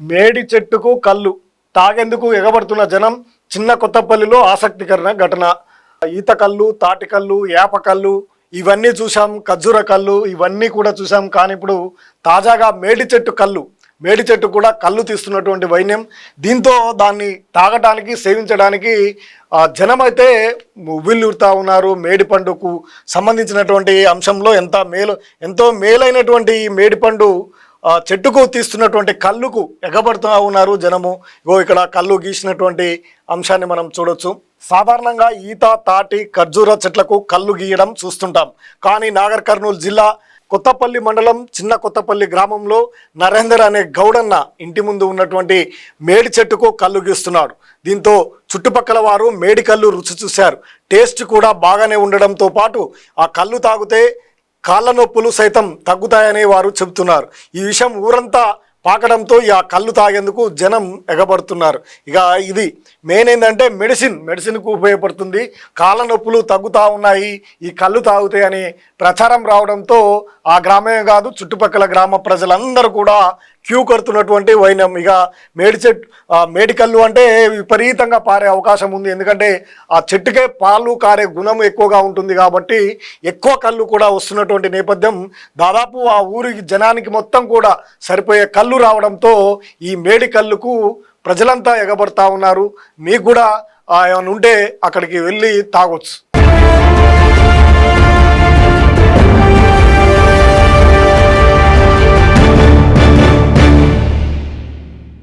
మేడి చెట్టుకు కళ్ళు. తాగేందుకు ఎగబడుతున్న జనం చిన్న కొత్తపల్లిలో ఆసక్తికరణ ఘటన. ఈత కళ్ళు తాటి కళ్ళు ఏప కళ్ళు ఇవన్నీ చూసాం ఖర్జూర కళ్ళు ఇవన్నీ కూడా చూసాం కానీ ఇప్పుడు తాజాగా మేడి చెట్టు కళ్ళు. మేడి చెట్టు కూడా కళ్ళు తీస్తున్నటువంటి వైన్యం. దీంతో దాన్ని తాగటానికి సేవించడానికి జనమైతే జనం అయితే ఉవ్విల్లుతా ఉన్నారు. మేడి పండుకు సంబంధించినటువంటి అంశంలో ఎంత మేలు ఎంతో మేలైనటువంటి ఈ మేడి పండు చెట్టుకు తీస్తున్నటువంటి కళ్ళుకు ఎగబడుతూ ఉన్నారు జనము. ఇగో ఇక్కడ కళ్ళు గీసినటువంటి అంశాన్ని మనం చూడొచ్చు. సాధారణంగా ఈత తాటి ఖర్జూర చెట్లకు కళ్ళు గీయడం చూస్తుంటాం. కానీ నాగర్ కర్నూలు జిల్లా కొత్తపల్లి మండలం చిన్న కొత్తపల్లి గ్రామంలో నరేందర్ అనే గౌడన్న ఇంటి ముందు ఉన్నటువంటి మేడి చెట్టుకు కళ్ళు గీస్తున్నాడు. దీంతో చుట్టుపక్కల వారు మేడి కళ్ళు రుచి చూశారు. టేస్ట్ కూడా బాగానే ఉండడంతో పాటు ఆ కళ్ళు తాగితే కాళ్ళ నొప్పులు సైతం తగ్గుతాయని వారు చెబుతున్నారు. ఈ విషయం ఊరంతా పాకడంతో ఈ కళ్ళు తాగేందుకు జనం ఎగబడుతున్నారు. ఇక ఇది మెయిన్ ఏంటంటే మెడిసిన్ మెడిసిన్కు ఉపయోగపడుతుంది. కాళ్ళ నొప్పులు తగ్గుతూ ఉన్నాయి ఈ కళ్ళు తాగుతాయి అని ప్రచారం రావడంతో ఆ గ్రామమే కాదు చుట్టుపక్కల గ్రామ ప్రజలందరూ కూడా క్యూ కడుతున్నటువంటి వైనం. ఇక మేడి చెట్టు అంటే విపరీతంగా పారే అవకాశం ఉంది. ఎందుకంటే ఆ చెట్టుకే పాలు కారే గుణం ఎక్కువగా ఉంటుంది కాబట్టి ఎక్కువ కళ్ళు కూడా వస్తున్నటువంటి నేపథ్యం. దాదాపు ఆ ఊరికి జనానికి మొత్తం కూడా సరిపోయే కళ్ళు రావడంతో ఈ మేడి కళ్ళుకు ప్రజలంతా ఎగబడతా ఉన్నారు. మీకు కూడా ఏమైనా ఉంటే అక్కడికి వెళ్ళి తాగొచ్చు.